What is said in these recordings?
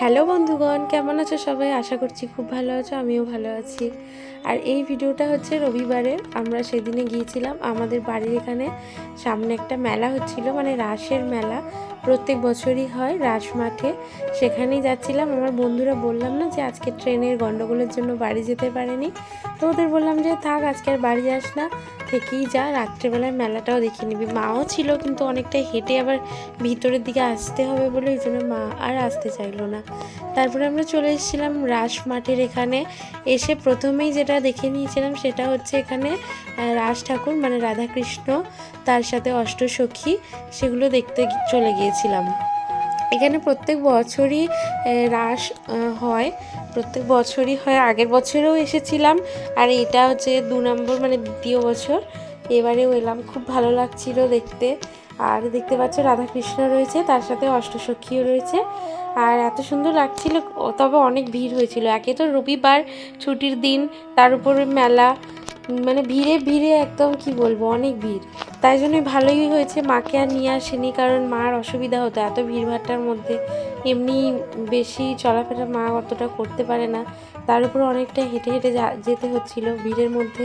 Hello বন্ধুগণ, কেমন আছো সবাই? আশা করছি খুব ভালো আছো, আমিও ভালো আছি। আর এই ভিডিওটা হচ্ছে রবিবারে, আমরা সেদিনে গিয়েছিলাম। আমাদের বাড়ির এখানে সামনে একটা মেলা হচ্ছিল মানে রাসের মেলা। প্রত্যেক বছরই হয় রাস মাঠে। সেখানেই যাচ্ছিলাম। আমার বন্ধুরা বললাম না যে আজকে ট্রেনের গণ্ডগোলের জন্য বাড়ি যেতে পারেনি। তো ওদের বললাম যে, থাক, আজকে আর বাড়ি যাস না। থেকেই যা, রাত্রেবেলায় মেলাটাও দেখে নিবি। মাও ছিল, কিন্তু অনেকটা হেঁটে আবার ভিতরের দিকে আসতে হবে বলে ওই জন্য মা আর আসতে চাইলো না। তারপরে আমরা চলে এসেছিলাম রাস মাঠের এখানে। এসে প্রথমেই যেটা দেখে নিয়েছিলাম সেটা হচ্ছে এখানে রাস ঠাকুর মানে রাধাকৃষ্ণ, তার সাথে অষ্টসখী, সেগুলো দেখতে চলে গিয়েছিলাম। এখানে প্রত্যেক বছরই রাস হয়। প্রত্যেক বছরই হয়। আগের বছরেও এসেছিলাম। আর এটা হচ্ছে দু নম্বর মানে দ্বিতীয় বছর। এবারেও এলাম। খুব ভালো লাগছিল দেখতে। আর দেখতে পাচ্ছ রাধাকৃষ্ণ রয়েছে, তার সাথে অষ্টসখীও রয়েছে। আর এত সুন্দর লাগছিল তবে অনেক ভিড় হয়েছিল। একে তো রবিবার ছুটির দিন, তার উপরে মেলা মানে ভিড়ে ভিড়ে একদম কি বলব, অনেক ভিড়। তাই জন্যই ভালোই হয়েছে মাকে আর নিয়ে আসেনি, কারণ মার অসুবিধা হতো। এত ভিড়ভাট্টার মধ্যে এমনি বেশি চলাফেরা মা অতটা করতে পারে না। তার উপর অনেকটা হেঁটে হেঁটে যেতে হচ্ছিল। ভিড়ের মধ্যে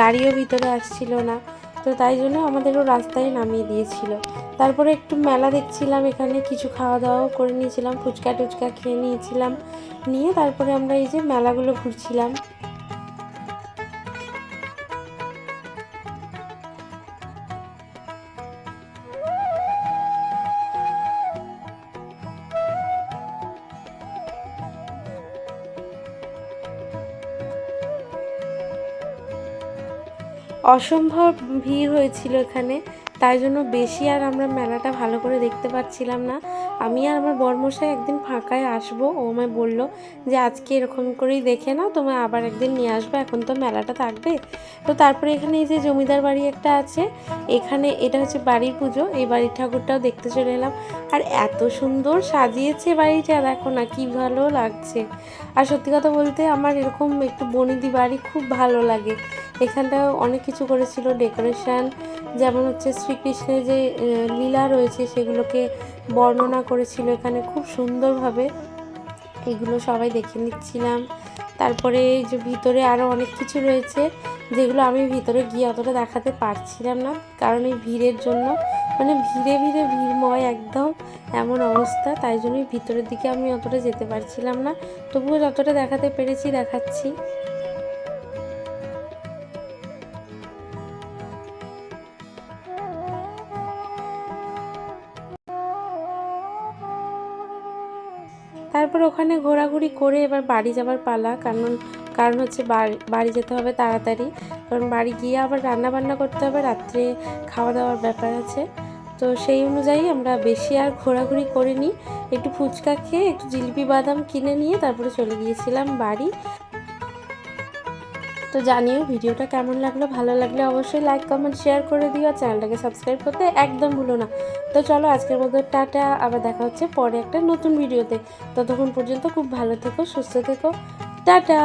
গাড়িও ভিতরে আসছিল না। তো তাই জন্য আমাদেরও রাস্তায় নামিয়ে দিয়েছিল। তারপরে একটু মেলা দেখছিলাম এখানে, কিছু খাওয়া দাওয়াও করে নিয়েছিলাম ফুচকা টুচকা খেয়ে নিয়েছিলাম। নিয়ে তারপরে আমরা এই যে মেলাগুলো ঘুরছিলাম। অসম্ভব ভিড় হয়েছিল এখানে। তাই জন্য বেশি আর আমরা মেলাটা ভালো করে দেখতে পাচ্ছিলাম না। আমি আর আমার বরমশাই একদিন ফাঁকায় আসব, ও আমায় বলল যে আজকে এরকম করেই দেখে নাও, তোমায় আবার একদিন নিয়ে আসব, এখন তো মেলাটা থাকবে। তো তারপরে এখানে এই যে জমিদার বাড়ি একটা আছে, এখানে এটা হচ্ছে বাড়ির পুজো, এই বাড়ির ঠাকুরটাও দেখতে চলে এলাম। আর এত সুন্দর সাজিয়েছে বাড়িটা, দেখো না কি ভালো লাগছে। আর সত্যি কথা বলতে আমার এরকম একটু বনিদি বাড়ি খুব ভালো লাগে। এখানটায় অনেক কিছু করেছিল ডেকোরেশন যেমন হচ্ছে শ্রীকৃষ্ণের যে লীলা রয়েছে সেগুলোকে বর্ণনা করেছিল এখানে খুব সুন্দরভাবে। এগুলো সবাই দেখে নিচ্ছিলাম। তারপরে যে ভিতরে আরও অনেক কিছু রয়েছে, যেগুলো আমি ভিতরে গিয়ে অতটা দেখাতে পারছিলাম না, কারণ এই ভিড়ের জন্য মানে ভিড়ে ভিড়ে ভিড়ময় একদম এমন অবস্থা, তাই জন্যই ভিতরের দিকে আমি অতটা যেতে পারছিলাম না। তবুও যতটা দেখাতে পেরেছি দেখাচ্ছি। তারপর ওখানে ঘোরাঘুরি করে এবার বাড়ি যাবার পালা, কারণ কারণ হচ্ছে বাড়ি যেতে হবে তাড়াতাড়ি। কারণ বাড়ি গিয়ে আবার রান্না বান্না করতে হবে, রাত্রে খাওয়া দাওয়ার ব্যাপার আছে। তো সেই অনুযায়ী আমরা বেশি আর ঘোরাঘুরি করিনি। একটু ফুচকা খেয়ে, একটু জিলিপি বাদাম কিনে নিয়ে তারপরে চলে গিয়েছিলাম বাড়ি। তো জানিও ভিডিওটা কেমন লাগল? ভালো লাগলে অবশ্যই লাইক কমেন্ট শেয়ার করে দিও। চ্যানেলটাকে সাবস্ক্রাইব করতে একদম ভুলো না। তো চলো আজকের মধ্যে টাটা। আবার দেখা হচ্ছে পরে একটা নতুন ভিডিওতে। ততক্ষণ পর্যন্ত খুব ভালো থেকো, সুস্থ থেকো। টাটা!